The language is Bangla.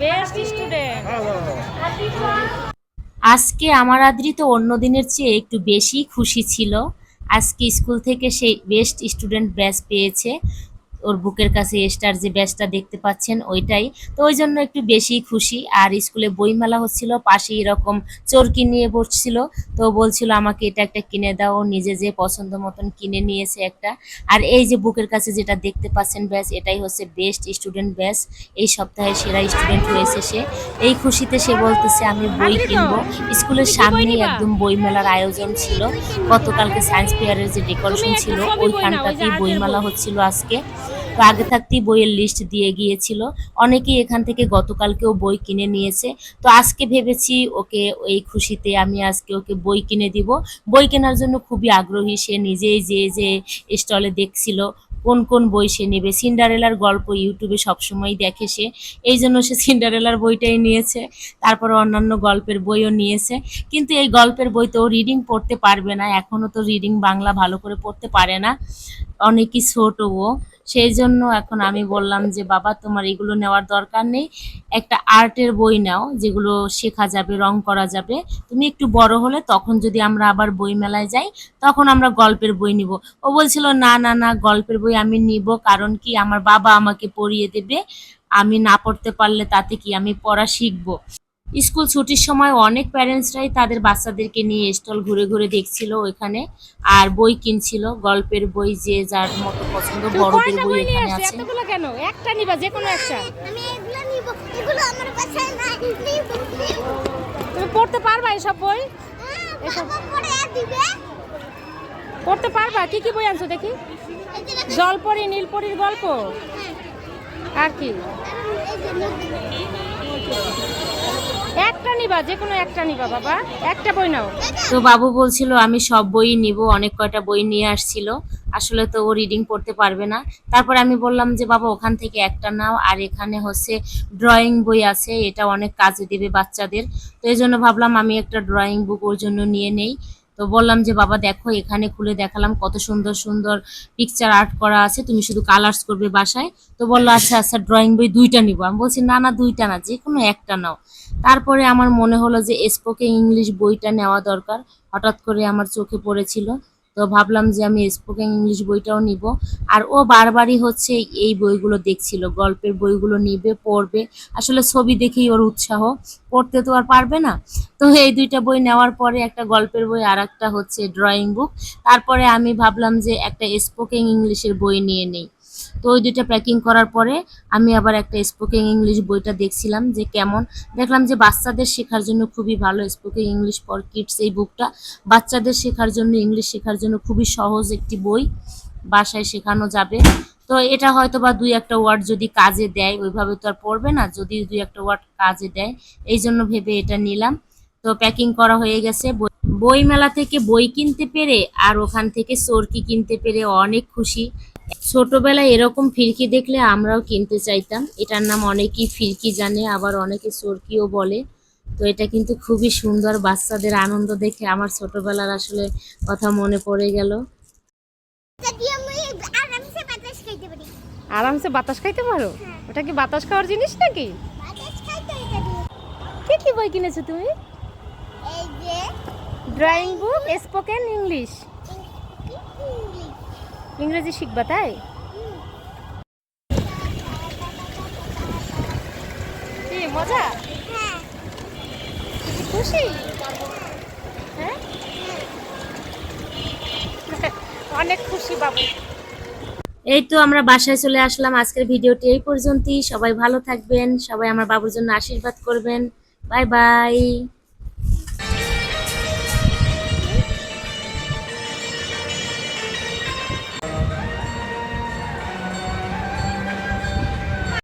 বেস্ট স্টুডেন্ট আজকে আমার আদ্রি তো অন্য দিনের চেয়ে একটু বেশি খুশি ছিল। আজকে স্কুল থেকে সেই বেস্ট স্টুডেন্ট ব্যাচ পেয়েছে। ওর বুকের কাছে স্টার যে ব্যাচটা দেখতে পাচ্ছেন ওইটাই। তো ওই জন্য একটু বেশি খুশি। আর স্কুলে বইমেলা হচ্ছিল পাশে এরকম চরকি নিয়ে বসছিল। তো বলছিল আমাকে এটা একটা কিনে দাও নিজে যে পছন্দ মতন কিনে নিয়েছে একটা। আর এই যে বুকের কাছে যেটা দেখতে পাচ্ছেন ব্যাচ এটাই হচ্ছে বেস্ট স্টুডেন্ট ব্যাচ। এই সপ্তাহে সেরা স্টুডেন্ট হয়েছে সে। এই খুশিতে সে বলতেছে আমি বই কিনবো। স্কুলের সামনেই একদম বই মেলার আয়োজন ছিল। গতকালকে সায়েন্স ফেয়ারের যে ডেকোরেশন ছিল ওইখানটাতেই বইমেলা হচ্ছিল আজকে। আগে থাকতেই বইয়ের লিস্ট দিয়ে গিয়েছিল। অনেকেই এখান থেকে গতকালকেও বই কিনে নিয়েছে। তো আজকে ভেবেছি ওকে এই খুশিতে আমি আজকে ওকে বই কিনে দিব। বই কেনার জন্য খুবই আগ্রহী। সে নিজেই যে যে স্টলে দেখছিল কোন কোন বই সে নেবে। সিন্ডারেলার গল্প ইউটিউবে সবসময় দেখে সে। এই জন্য সে সিন্ডারেলার বইটাই নিয়েছে। তারপর অন্যান্য গল্পের বইও নিয়েছে। কিন্তু এই গল্পের বই তো রিডিং পড়তে পারবে না। এখনও তো রিডিং বাংলা ভালো করে পড়তে পারে না। অনেকই ছোট ও। সেই জন্য এখন আমি বললাম যে, বাবা, তোমার এগুলো নেওয়ার দরকার নেই। একটা আর্টের বই নাও, যেগুলো শেখা যাবে, রং করা যাবে। তুমি একটু বড় হলে তখন যদি আমরা আবার বই মেলায় যাই, তখন আমরা গল্পের বই নিব। ও বলছিল, না না না, গল্পের বই আমি নিব। কারণ কি? আমার বাবা আমাকে পড়িয়ে দেবে। আমি না পড়তে পারলে তাতে কি আমি পড়া শিখব? স্কুল ছুটির সময় অনেক প্যারেন্টসরাই তাদের বাচ্চাদেরকে নিয়ে স্টল ঘুরে ঘুরে দেখছিল ওইখানে। আর বই কিনছিল গল্পের বই যে যার মতো পছন্দ বড়দের বই এখানে আছে। এতগুলো কেন? একটা নিবা যে কোনো একটা। আমি এগুলো নিব। এগুলো আমার বাসায় নাই। তুমি পড়তে পারবা এসব বই? এসব পড়ে দিবে। পড়তে পারবা? কি কি বই আনছো দেখি? জলপরি নীলপরির গল্প? হ্যাঁ, আর কি? একটা নিবা, যে কোনো একটা নিবা বাবা। একটা বই নাও। তো বাবু বলছিল, আমি সব বই নিব, অনেক কয়টা বই নিয়ে আসছিল। আসলে তো ও রিডিং পড়তে পারবে না। তারপর আমি বললাম যে, বাবা, ওখান থেকে একটা নাও, আর এখানে হচ্ছে ড্রয়িং বই আছে, এটা অনেক কাজে দেবে বাচ্চাদের। তো এই জন্য ভাবলাম, আমি একটা ড্রয়িং বুক ওর জন্য নিয়ে নেই। তো বললাম যে, বাবা, দেখো, এখানে খুলে দেখালাম কত সুন্দর সুন্দর পিকচার আর্ট করা আছে। তুমি শুধু কালার্স করবে বাসায়। তো বলল আচ্ছা আচ্ছা ড্রয়িং বই দুইটা নিবো। আমি বলছি, না না, দুইটা না যে কোনো একটা নাও। তারপরে আমার মনে হলো যে এসপোকে ইংলিশ বইটা নেওয়া দরকার। হঠাৎ করে আমার চোখে পড়েছিল। তো ভাবলাম যে আমি স্পোকেন ইংলিশ বইটাও নিব। আর ও বারবারই হচ্ছে এই বইগুলো দেখছিল, গল্পের বইগুলো নিবে, পড়বে। আসলে ছবি দেখেই ওর উৎসাহ। পড়তে তো আর পারবে না। তো এই দুইটা বই নেওয়ার পরে একটা গল্পের বই আর একটা হচ্ছে ড্রয়িং বুক তারপরে আমি ভাবলাম যে একটা স্পোকেন ইংলিশের বই নিয়ে নেই। তো ওই দুইটা প্যাকিং করার পরে আমি আবার একটা স্পোকেন ইংলিশ বইটা দেখছিলাম যে কেমন। দেখলাম যে বাচ্চাদের শেখার জন্য খুবই ভালো স্পোকেন ইংলিশ ফর কিডস এই বুকটা বাচ্চাদের শেখার জন্য ইংলিশ শেখার জন্য খুবই সহজ একটি বই। বাসায় শেখানো যাবে। তো এটা হয়তো বা দুই একটা ওয়ার্ড যদি কাজে দেয়, ওইভাবে তো আর পড়বে না। যদি দুই একটা ওয়ার্ড কাজে দেয়, এই জন্য ভেবে এটা নিলাম। তো প্যাকিং করা হয়ে গেছে। বই- বই মেলা থেকে বই কিনতে পেরে আর ওখান থেকে চরকি কিনতে পেরে অনেক খুশি। ছোটবেলায় এরকম ফিরকি দেখলে আমরাও কিনতে চাইতাম। এটার নাম অনেকেই ফিরকি জানে আবার অনেকে চরকিও বলে। তো এটা কিন্তু খুবই সুন্দর বাচ্চাদের আনন্দ দেখে আমার ছোটবেলার আসলে কথা মনে পড়ে গেল। আরামসে বাতাস খাইতে পারি? পারো ওটা কি বাতাস খাওয়ার জিনিস নাকি? কি কি বই কিনেছো তুমি? ড্রয়িং বুক স্পোকেন ইংলিশ ইংরেজি শিখবা তাই? কি, মজা? খুশি? হ্যাঁ? অনেক খুশি বাবু। এই তো আমরা বাসায় চলে আসলাম। আজকের ভিডিওটি এই পর্যন্তই। সবাই ভালো থাকবেন। সবাই আমার বাবুর জন্য আশীর্বাদ করবেন। Bye bye.